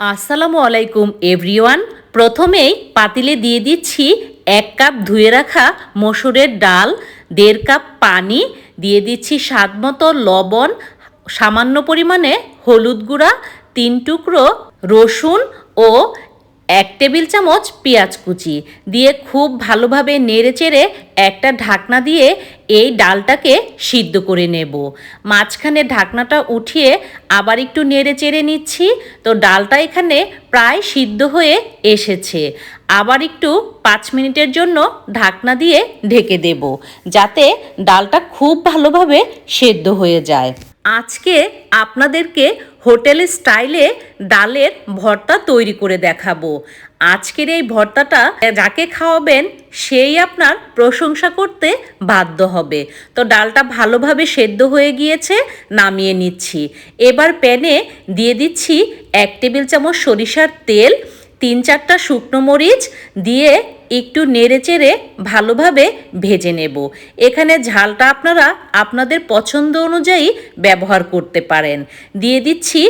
আসসালামু আলাইকুম, এভরিওয়ান। প্রথমেই পাতিলে দিয়ে দিচ্ছি এক কাপ ধুয়ে রাখা মসুরের ডাল, দেড় কাপ পানি, দিয়ে দিচ্ছি স্বাদ মতো লবণ, সামান্য পরিমাণে হলুদ গুঁড়া, তিন টুকরো রসুন ও এক টেবিল চামচ পেঁয়াজ কুচি দিয়ে খুব ভালোভাবে নেড়ে চেড়ে একটা ঢাকনা দিয়ে এই ডালটাকে সিদ্ধ করে নেব। মাঝখানে ঢাকনাটা উঠিয়ে আবার একটু নেড়ে চেড়ে নিচ্ছি। তো ডালটা এখানে প্রায় সিদ্ধ হয়ে এসেছে। আবার একটু পাঁচ মিনিটের জন্য ঢাকনা দিয়ে ঢেকে দেব, যাতে ডালটা খুব ভালোভাবে সেদ্ধ হয়ে যায়। আজকে আপনাদেরকে হোটেল স্টাইলে ডালের ভর্তা তৈরি করে দেখাবো। আজকের এই ভর্তাটা যাকে খাওয়াবেন সেই আপনার প্রশংসা করতে বাধ্য হবে। তো ডালটা ভালোভাবে সেদ্ধ হয়ে গিয়েছে, নামিয়ে নিচ্ছি। এবার প্যানে দিয়ে দিচ্ছি এক টেবিল চামচ সরিষার তেল তিন চারটা শুকনো মরিচ দিয়ে একটু নেড়ে চেড়ে ভালোভাবে ভেজে নেব। এখানে ঝালটা আপনারা আপনাদের পছন্দ অনুযায়ী ব্যবহার করতে পারেন। দিয়ে দিচ্ছি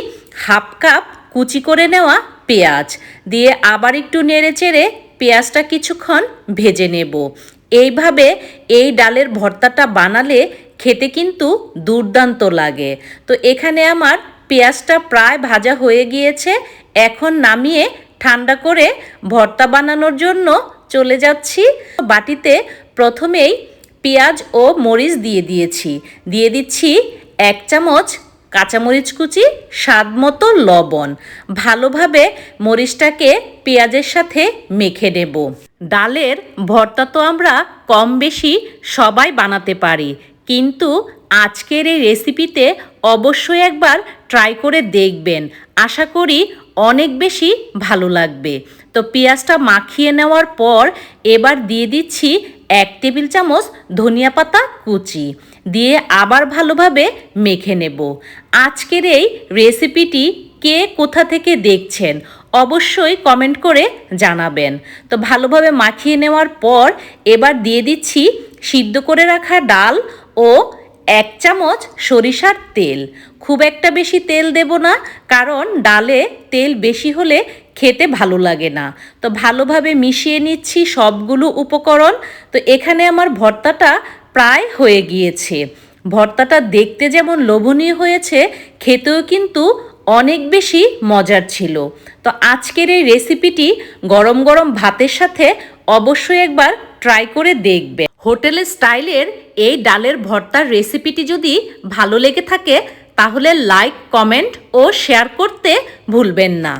হাফ কাপ কুচি করে নেওয়া পেঁয়াজ। দিয়ে আবার একটু নেড়ে চেড়ে পেঁয়াজটা কিছুক্ষণ ভেজে নেব। এইভাবে এই ডালের ভর্তাটা বানালে খেতে কিন্তু দুর্দান্ত লাগে। তো এখানে আমার পেঁয়াজটা প্রায় ভাজা হয়ে গিয়েছে। এখন নামিয়ে ঠান্ডা করে ভর্তা বানানোর জন্য চলে যাচ্ছি। বাটিতে প্রথমেই পেঁয়াজ ও মরিচ দিয়ে দিয়েছি। দিয়ে দিচ্ছি এক চামচ কাঁচামরিচ কুচি, স্বাদ মতো লবণ। ভালোভাবে মরিচটাকে পেঁয়াজের সাথে মেখে নেব। ডালের ভর্তা তো আমরা কম বেশি সবাই বানাতে পারি। কিন্তু আজকের এই রেসিপিতে অবশ্যই একবার ট্রাই করে দেখবেন। আশা করি অনেক বেশি ভালো লাগবে। তো পেঁয়াজটা মাখিয়ে নেওয়ার পর এবার দিয়ে দিচ্ছি এক টেবিল চামচ ধনিয়া পাতা কুচি। দিয়ে আবার ভালোভাবে মেখে নেব। আজকের এই রেসিপিটি কে কোথা থেকে দেখছেন অবশ্যই কমেন্ট করে জানাবেন। তো ভালোভাবে মাখিয়ে নেওয়ার পর এবার দিয়ে দিচ্ছি সিদ্ধ করে রাখা ডাল ও এক চামচ সরিষার তেল। খুব একটা বেশি তেল দেব না, কারণ ডালে তেল বেশি হলে খেতে ভালো লাগে না। তো ভালোভাবে মিশিয়ে নিচ্ছি সবগুলো উপকরণ। তো এখানে আমার ভর্তাটা প্রায় হয়ে গিয়েছে। ভর্তাটা দেখতে যেমন লোভনীয় হয়েছে, খেতেও কিন্তু অনেক বেশি মজার ছিল। তো আজকের এই রেসিপিটি গরম গরম ভাতের সাথে অবশ্যই একবার ট্রাই করে দেখবে। হোটেলের স্টাইলের এই ডালের ভর্তার রেসিপিটি যদি ভালো লেগে থাকে, তাহলে লাইক কমেন্ট ও শেয়ার করতে ভুলবেন না।